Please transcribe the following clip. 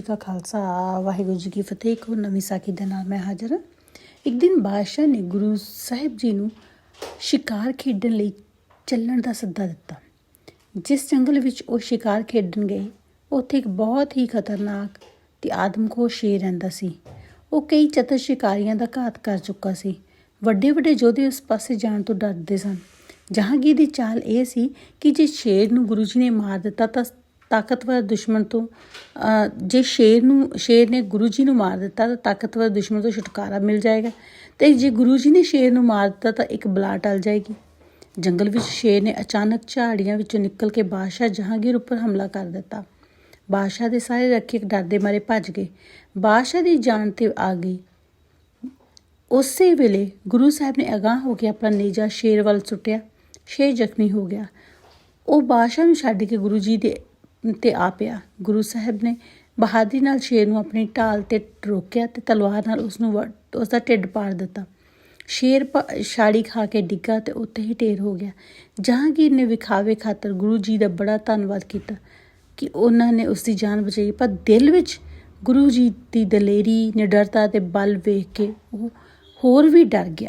ਜੀ ਕਾ ਖਾਲਸਾ, ਵਾਹਿਗੁਰੂ ਜੀ ਕੀ ਫਤਿਹ। ਇੱਕ ਨਵੀਂ ਸਾਖੀ ਦੇ ਨਾਲ ਮੈਂ ਹਾਜ਼ਰ ਹਾਂ। ਇੱਕ ਦਿਨ ਬਾਦਸ਼ਾਹ ਨੇ ਗੁਰੂ ਸਾਹਿਬ ਜੀ ਨੂੰ ਸ਼ਿਕਾਰ ਖੇਡਣ ਲਈ ਚੱਲਣ ਦਾ ਸੱਦਾ ਦਿੱਤਾ। ਜਿਸ ਜੰਗਲ ਵਿੱਚ ਉਹ ਸ਼ਿਕਾਰ ਖੇਡਣ ਗਏ, ਉੱਥੇ ਇੱਕ ਬਹੁਤ ਹੀ ਖਤਰਨਾਕ ਤੇ ਆਦਮਖੋਰ ਸ਼ੇਰ ਰਹਿੰਦਾ ਸੀ। ਉਹ ਕਈ ਚਤਰ ਸ਼ਿਕਾਰੀਆਂ ਦਾ ਘਾਤ ਕਰ ਚੁੱਕਾ ਸੀ। ਵੱਡੇ ਵੱਡੇ ਯੋਧੇ ਉਸ ਪਾਸੇ ਜਾਣ ਤੋਂ ਡਰਦੇ ਸਨ। ਜਹਾਂਗੀਰ ਦੀ ਚਾਲ ਇਹ ਸੀ ਕਿ ਜੇ ਸ਼ੇਰ ਨੂੰ ਗੁਰੂ ਜੀ ਨੇ ਮਾਰ ਦਿੱਤਾ ਤਾਂ ਤਾਕਤਵਰ ਦੁਸ਼ਮਣ ਤੋਂ ਜੇ ਸ਼ੇਰ ਨੂੰ, ਸ਼ੇਰ ਨੇ ਗੁਰੂ ਜੀ ਨੂੰ ਮਾਰ ਦਿੱਤਾ, ਤਾਂ ਤਾਕਤਵਰ ਦੁਸ਼ਮਣ ਤੋਂ ਛੁਟਕਾਰਾ ਮਿਲ ਜਾਏਗਾ। ਤੇ ਜੇ ਗੁਰੂ ਜੀ ਨੇ ਸ਼ੇਰ ਨੂੰ ਮਾਰ ਦਿੱਤਾ, ਤਾਂ ਇੱਕ ਬਲਾ ਟਲ ਜਾਏਗੀ। ਜੰਗਲ ਵਿੱਚ ਸ਼ੇਰ ਨੇ ਅਚਾਨਕ ਝਾੜੀਆਂ ਵਿੱਚੋਂ ਨਿਕਲ ਕੇ ਬਾਦਸ਼ਾਹ ਜਹਾਂਗੀਰ ਉੱਪਰ ਹਮਲਾ ਕਰ ਦਿੱਤਾ। ਬਾਦਸ਼ਾਹ ਦੇ ਸਾਰੇ ਰੱਖਿਅਕ ਡਰਦੇ ਮਾਰੇ ਭੱਜ ਗਏ। ਬਾਦਸ਼ਾਹ ਦੀ ਜਾਨ ਤੇ ਆ ਗਈ। ਉਸੇ ਵੇਲੇ ਗੁਰੂ ਸਾਹਿਬ ਨੇ ਅਗਾਹ ਹੋ ਕੇ ਆਪਣਾ ਨੇਜਾ ਸ਼ੇਰ ਵੱਲ ਸੁੱਟਿਆ। ਸ਼ੇਰ ਜ਼ਖਮੀ ਹੋ ਗਿਆ। ਉਹ ਬਾਦਸ਼ਾਹ ਨੂੰ ਛੱਡ ਕੇ ਗੁਰੂ ਜੀ ਦੇ ਤੇ ਆ। ਪਿਆ ਗੁਰੂ ਸਾਹਿਬ ਨੇ ਬਹਾਦਰੀ ਨਾਲ ਸ਼ੇਰ ਨੂੰ ਆਪਣੀ ਢਾਲ ਤੇ ਰੋਕਿਆ ਤੇ ਤਲਵਾਰ ਨਾਲ ਉਸ ਨੂੰ ਉਸ ਦਾ ਢਿੱਡ ਪਾੜ ਦਿੱਤਾ। ਸ਼ੇਰ ਛਾੜੀ ਖਾ ਕੇ ਡਿੱਗਾ ਤੇ ਉੱਥੇ ਹੀ ਢੇਰ ਹੋ ਗਿਆ। ਜਹਾਂਗੀਰ ਨੇ ਵਿਖਾਵੇ ਖਾਤਰ ਗੁਰੂ ਜੀ ਦਾ ਬੜਾ ਧੰਨਵਾਦ ਕੀਤਾ ਕਿ ਉਹਨਾਂ ਨੇ ਉਸ ਦੀ ਜਾਨ ਬਚਾਈ। ਪਰ ਦਿਲ ਵਿੱਚ ਗੁਰੂ ਜੀ ਦੀ ਦਲੇਰੀ, ਨਿਡਰਤਾ ਤੇ ਬਲ ਵੇਖ ਕੇ ਉਹ ਹੋਰ ਵੀ ਡਰ ਗਿਆ।